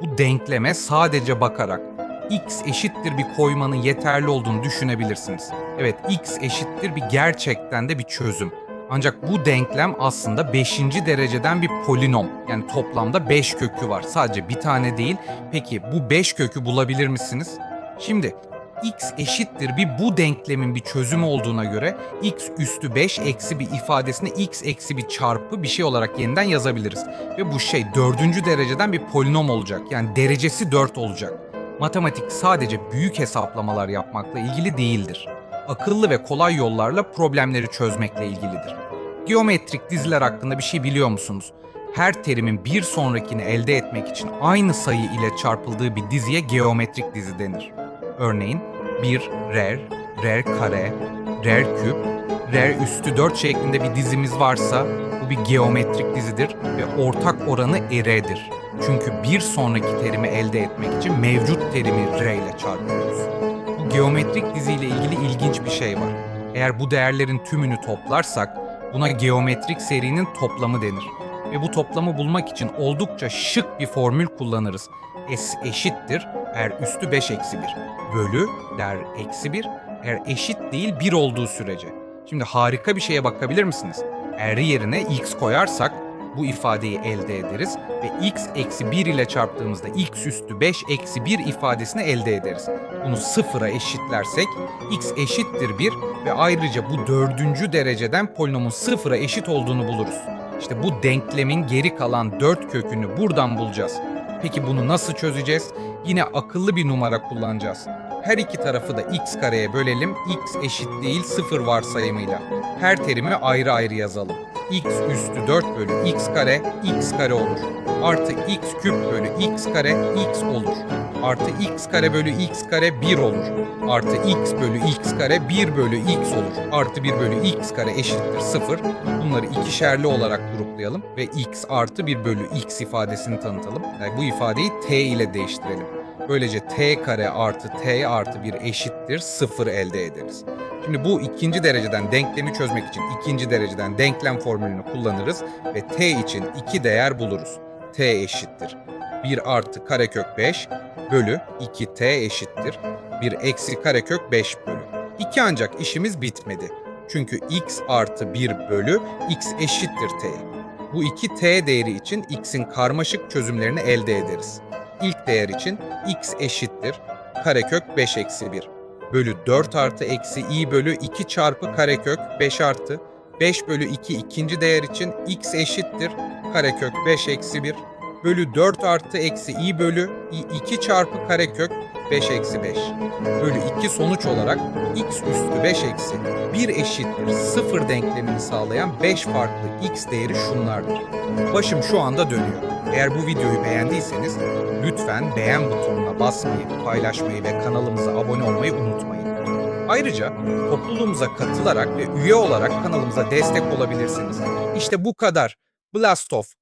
Bu denkleme sadece bakarak x eşittir bir koymanın yeterli olduğunu düşünebilirsiniz. Evet x eşittir bir gerçekten de bir çözüm. Ancak bu denklem aslında 5. dereceden bir polinom. Yani toplamda 5 kökü var. Sadece bir tane değil. Peki bu 5 kökü bulabilir misiniz? Şimdi x eşittir bir bu denklemin bir çözümü olduğuna göre x üstü 5 eksi bir ifadesini x eksi bir çarpı bir şey olarak yeniden yazabiliriz. Ve bu şey dördüncü dereceden bir polinom olacak. Yani derecesi 4 olacak. Matematik sadece büyük hesaplamalar yapmakla ilgili değildir. Akıllı ve kolay yollarla problemleri çözmekle ilgilidir. Geometrik diziler hakkında bir şey biliyor musunuz? Her terimin bir sonrakini elde etmek için aynı sayı ile çarpıldığı bir diziye geometrik dizi denir. Örneğin 1 rer, rer kare, rer küp, rer üstü 4 şeklinde bir dizimiz varsa bu bir geometrik dizidir ve ortak oranı ere'dir. Çünkü bir sonraki terimi elde etmek için mevcut terimi r ile çarpıyoruz. Bu geometrik diziyle ilgili ilginç bir şey var. Eğer bu değerlerin tümünü toplarsak buna geometrik serinin toplamı denir. Ve bu toplamı bulmak için oldukça şık bir formül kullanırız. S eşittir r üstü 5 eksi 1 bölü der eksi 1 eğer eşit değil 1 olduğu sürece. Şimdi harika bir şeye bakabilir misiniz? R yerine x koyarsak bu ifadeyi elde ederiz ve x eksi 1 ile çarptığımızda x üstü 5 eksi 1 ifadesini elde ederiz. Bunu sıfıra eşitlersek x eşittir 1 ve ayrıca bu dördüncü dereceden polinomun sıfıra eşit olduğunu buluruz. İşte bu denklemin geri kalan 4 kökünü buradan bulacağız. Peki bunu nasıl çözeceğiz? Yine akıllı bir numara kullanacağız. Her iki tarafı da x kareye bölelim. x eşit değil 0 varsayımıyla. Her terimi ayrı ayrı yazalım. x üstü 4 bölü x kare x kare olur. Artı x küp bölü x kare x olur. Artı x kare bölü x kare 1 olur. Artı x bölü x kare 1 bölü x olur. Artı 1 bölü x kare eşittir 0. Bunları ikişerli olarak gruplayalım ve x artı 1 bölü x ifadesini tanıtalım. Yani bu ifadeyi t ile değiştirelim. Böylece t kare artı t artı 1 eşittir 0 elde ederiz. Şimdi bu ikinci dereceden denklemi çözmek için ikinci dereceden denklem formülünü kullanırız ve t için iki değer buluruz. t eşittir 1 artı karekök 5 bölü 2t eşittir 1 eksi karekök 5 bölü. 2 ancak işimiz bitmedi. Çünkü x artı 1 bölü x eşittir t. Bu iki t değeri için x'in karmaşık çözümlerini elde ederiz. İlk değer için x eşittir karekök 5 eksi 1 bölü 4 artı eksi i bölü 2 çarpı karekök 5 artı 5 bölü 2 ikinci değer için x eşittir karekök 5 eksi 1 bölü 4 artı eksi i bölü i 2 çarpı karekök 5 eksi 5 bölü 2 sonuç olarak x üstü 5 eksi 1 eşittir 0 denklemini sağlayan 5 farklı x değeri şunlardır. Başım şu anda dönüyor. Eğer bu videoyu beğendiyseniz lütfen beğen butonuna basmayı, paylaşmayı ve kanalımıza abone olmayı unutmayın. Ayrıca topluluğumuza katılarak ve üye olarak kanalımıza destek olabilirsiniz. İşte bu kadar. Blast off.